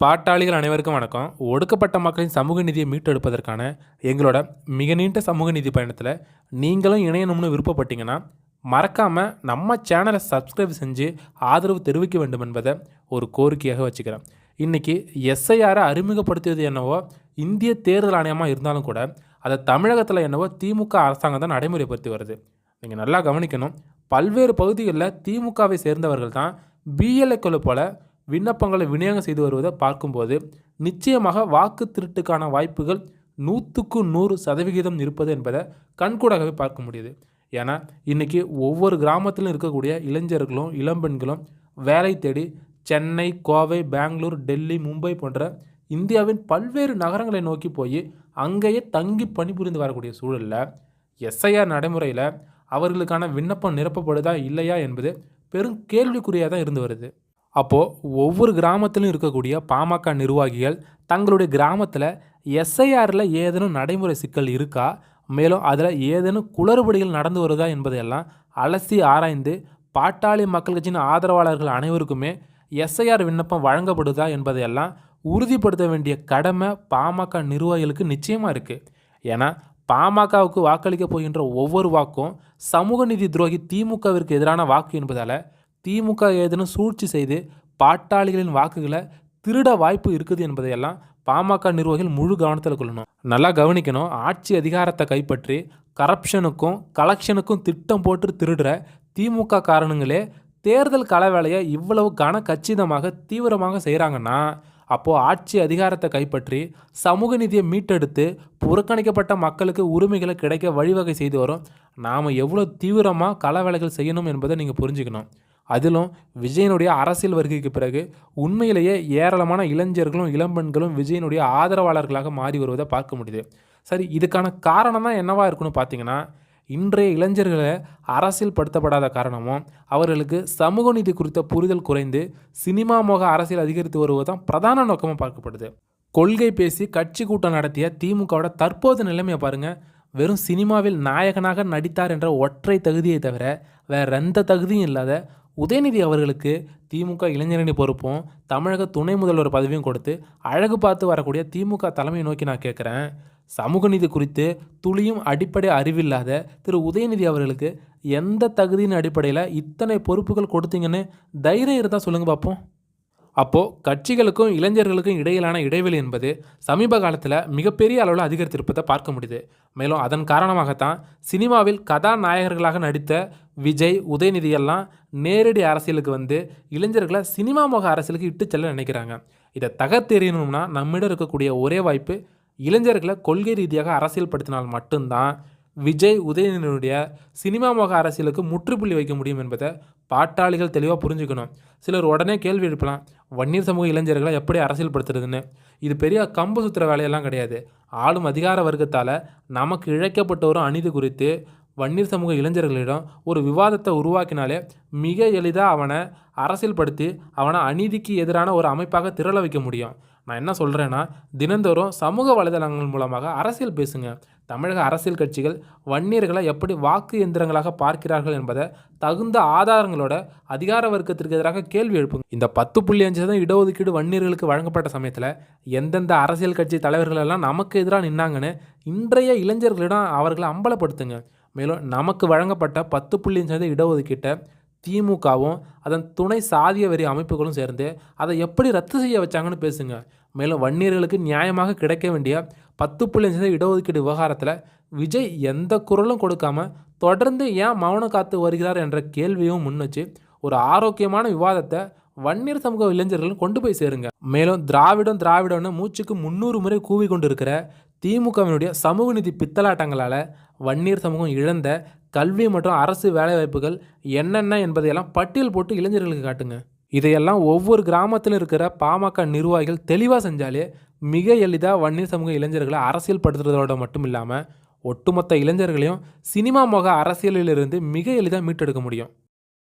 பாட்டாளிகள் அனைவருக்கும் வணக்கம். ஒடுக்கப்பட்ட மக்களின் சமூக நிதியை மீட்டெடுப்பதற்கான எங்களோட மிக நீண்ட சமூக நிதி பயணத்தில் நீங்களும் இணையணும்னு விருப்பப்பட்டீங்கன்னா மறக்காமல் நம்ம சேனலை சப்ஸ்கிரைப் செஞ்சு ஆதரவு தெரிவிக்க வேண்டும் என்பதை ஒரு கோரிக்கையாக வச்சுக்கிறேன். இன்றைக்கி எஸ்ஐஆரை அறிமுகப்படுத்தியது என்னவோ இந்திய தேர்தல் ஆணையமாக இருந்தாலும் கூட அதை தமிழகத்தில் என்னவோ திமுக அரசாங்கம் தான் நடைமுறைப்படுத்தி வருது. நீங்கள் நல்லா கவனிக்கணும் பல்வேறு பகுதிகளில் திமுகவை சேர்ந்தவர்கள் தான் பிஎல்ஏக்களை போல விண்ணப்பங்களை விநியோகம் செய்து வருவதை பார்க்கும்போது நிச்சயமாக வாக்கு திருட்டுக்கான வாய்ப்புகள் நூற்றுக்கு நூறு சதவிகிதம் இருப்பது என்பதை கண்கூடாகவே பார்க்க முடியுது. ஏன்னா இன்றைக்கி ஒவ்வொரு கிராமத்திலும் இருக்கக்கூடிய இளைஞர்களும் இளம்பெண்களும் வேலை தேடி சென்னை கோவை பெங்களூர் டெல்லி மும்பை போன்ற இந்தியாவின் பல்வேறு நகரங்களை நோக்கி போய் அங்கேயே தங்கி பணிபுரிந்து வரக்கூடிய சூழலில் எஸ்ஐஆர் நடைமுறையில் அவர்களுக்கான விண்ணப்பம் நிரப்பப்படுதா இல்லையா என்பது பெரும் கேள்விக்குறியாக தான் இருந்து வருது. அப்போது ஒவ்வொரு கிராமத்திலும் இருக்கக்கூடிய பாமக நிர்வாகிகள் தங்களுடைய கிராமத்தில் எஸ்ஐஆரில் ஏதேனும் நடைமுறை சிக்கல் இருக்கா? மேலும் அதில் ஏதேனும் குளறுபடிகள் நடந்து வருதா என்பதையெல்லாம் அலசி ஆராய்ந்து பாட்டாளி மக்கள் கட்சியின் ஆதரவாளர்கள் அனைவருக்குமே எஸ்ஐஆர் விண்ணப்பம் வழங்கப்படுதா என்பதையெல்லாம் உறுதிப்படுத்த வேண்டிய கடமை பாமக நிர்வாகிகளுக்கு நிச்சயமாக இருக்குது ஏன்னா பாமகவுக்கு வாக்களிக்க போகின்ற ஒவ்வொரு வாக்கும் சமூக நீதி துரோகி திமுகவிற்கு எதிரான வாக்கு என்பதால் திமுக ஏதேனும் சூழ்ச்சி செய்து பாட்டாளிகளின் வாக்குகளை திருட வாய்ப்பு இருக்குது என்பதையெல்லாம் பாமக நிர்வாகிகள் முழு கவனத்தில் கொள்ளணும். நல்லா கவனிக்கணும். ஆட்சி அதிகாரத்தை கைப்பற்றி கரப்ஷனுக்கும் கலெக்ஷனுக்கும் திட்டம் போட்டு திருடுற திமுக காரணங்களே தேர்தல் கள வேலையை இவ்வளவு கன கச்சிதமாக தீவிரமாக செய்கிறாங்கன்னா அப்போது ஆட்சி அதிகாரத்தை கைப்பற்றி சமூக நிதியை மீட்டெடுத்து புறக்கணிக்கப்பட்ட மக்களுக்கு உரிமைகளை கிடைக்க வழிவகை செய்து வரும். நாம் எவ்வளோ தீவிரமாக கள வேலைகள் செய்யணும் என்பதை நீங்கள் புரிஞ்சுக்கணும். அதிலும் விஜயனுடைய அரசியல் வருகைக்கு பிறகு உண்மையிலேயே ஏராளமான இளைஞர்களும் இளம்பெண்களும் விஜயனுடைய ஆதரவாளர்களாக மாறி வருவதை பார்க்க முடியுது. சரி இதுக்கான காரணம் தான் என்னவா இருக்குன்னு பார்த்தீங்கன்னா இன்றைய இளைஞர்களை அரசியல் படுத்தப்படாத காரணமும் அவர்களுக்கு சமூக நீதி குறித்த புரிதல் குறைந்து சினிமா மோக அரசியல் அதிகரித்து வருவதுதான் பிரதான நோக்கமாக பார்க்கப்படுது. கொள்கை பேசி கட்சி கூட்டம் நடத்திய திமுகவோட தற்போது நிலைமையை பாருங்கள் வெறும் சினிமாவில் நாயகனாக நடித்தார் என்ற ஒற்றை தகுதியை தவிர வேற எந்த தகுதியும் இல்லாத உதயநிதி அவர்களுக்கு திமுக இளைஞரணி பொறுப்பும் தமிழக துணை முதல்வர் பதவியும் கொடுத்து அழகு பார்த்து வரக்கூடிய திமுக தலைமையை நோக்கி நான் கேட்குறேன். சமூக நீதி குறித்து துளியும் அடிப்படை அறிவில்லாத திரு உதயநிதி அவர்களுக்கு எந்த தகுதியின் அடிப்படையில் இத்தனை பொறுப்புகள் கொடுத்தீங்கன்னு தைரியம் இருந்தால் சொல்லுங்கள் பார்ப்போம் அப்போது கட்சிகளுக்கும் இளைஞர்களுக்கும் இடையிலான இடைவெளி என்பது சமீப காலத்தில் மிகப்பெரிய அளவில் அதிகரித்திருப்பதை பார்க்க முடியுது. மேலும் அதன் காரணமாகத்தான் சினிமாவில் கதாநாயகர்களாக நடித்த விஜய் உதயநிதி எல்லாம் நேரடி அரசியலுக்கு வந்து இளைஞர்களை சினிமா முக அரசியலுக்கு இட்டு செல்ல நினைக்கிறாங்க. இதை தகர்த்தெறியணும்னா நம்மிடம் இருக்கக்கூடிய ஒரே வாய்ப்பு இளைஞர்களை கொள்கை ரீதியாக அரசியல் படுத்தினால் மட்டும்தான் விஜய் உதயநிதியினுடைய சினிமா முக அரசியலுக்கு முற்றுப்புள்ளி வைக்க முடியும் என்பதை பாட்டாளிகள் தெளிவாக புரிஞ்சுக்கணும். சிலர் உடனே கேள்வி எழுப்பலாம் வன்னியர் சமூக இளைஞர்களை எப்படி அரசியல் படுத்துறதுன்னு இது பெரிய கம்பு சுற்றுற வேலையெல்லாம் கிடையாது. ஆளும் அதிகார வர்க்கத்தால் நமக்கு இழைக்கப்பட்ட ஒரு அநீதி குறித்து வன்னியர் சமூக இளைஞர்களிடம் ஒரு விவாதத்தை உருவாக்கினாலே மிக எளிதாக அவனை அரசியல்படுத்தி அவனை அநீதிக்கு எதிரான ஒரு அமைப்பாக திரள வைக்க முடியும். நான் என்ன சொல்கிறேன்னா தினந்தோறும் சமூக வலைதளங்கள் மூலமாக அரசியல் பேசுங்க. தமிழக அரசியல் கட்சிகள் வன்னியர்களை எப்படி வாக்கு எந்திரங்களாக பார்க்கிறார்கள் என்பதை தகுந்த ஆதாரங்களோட அதிகார வர்க்கத்திற்கு எதிராக கேள்வி எழுப்புங்க. இந்த பத்து புள்ளி அஞ்சு சதவீதம் இடஒதுக்கீடு வன்னியர்களுக்கு வழங்கப்பட்ட சமயத்தில் எந்தெந்த அரசியல் கட்சி தலைவர்கள் எல்லாம் நமக்கு எதிராக நின்னாங்கன்னு இன்றைய இளைஞர்களிடம் அவர்களை அம்பலப்படுத்துங்க. மேலும் நமக்கு வழங்கப்பட்ட பத்து புள்ளி அஞ்சு சதவீத இடஒதுக்கீட்டை திமுகவும் அதன் துணை சாதிய வரி அமைப்புகளும் சேர்ந்து அதை எப்படி ரத்து செய்ய வச்சாங்கன்னு பேசுங்க. மேலும் வன்னியர்களுக்கு நியாயமாக கிடைக்க வேண்டிய பத்து புள்ளி அஞ்சு சதவீத இடஒதுக்கீடு விவகாரத்தில் விஜய் எந்த குரலும் கொடுக்காம தொடர்ந்து ஏன் மௌனம் காத்து வருகிறார் என்ற கேள்வியும் முன்வச்சு ஒரு ஆரோக்கியமான விவாதத்தை வன்னியர் சமூக இளைஞர்களும் கொண்டு போய் சேருங்க. மேலும் திராவிடம் திராவிடம்னு மூச்சுக்கு முந்நூறு முறை கூவி கொண்டு இருக்கிற திமுகவினுடைய சமூக நிதி பித்தலாட்டங்களால் வன்னியர் சமூகம் இழந்த கல்வி மற்றும் அரசு வேலைவாய்ப்புகள் என்னென்ன என்பதையெல்லாம் பட்டியல் போட்டு இளைஞர்களுக்கு காட்டுங்க. இதையெல்லாம் ஒவ்வொரு கிராமத்திலும் இருக்கிற பாமக நிர்வாகிகள் தெளிவாக செஞ்சாலே மிக எளிதாக வன்னியர் சமூக இளைஞர்களை அரசியல் படுத்துறதோட மட்டும் இல்லாமல் ஒட்டுமொத்த இளைஞர்களையும் சினிமா முக அரசியலிலிருந்து மிக எளிதாக மீட்டெடுக்க முடியும்.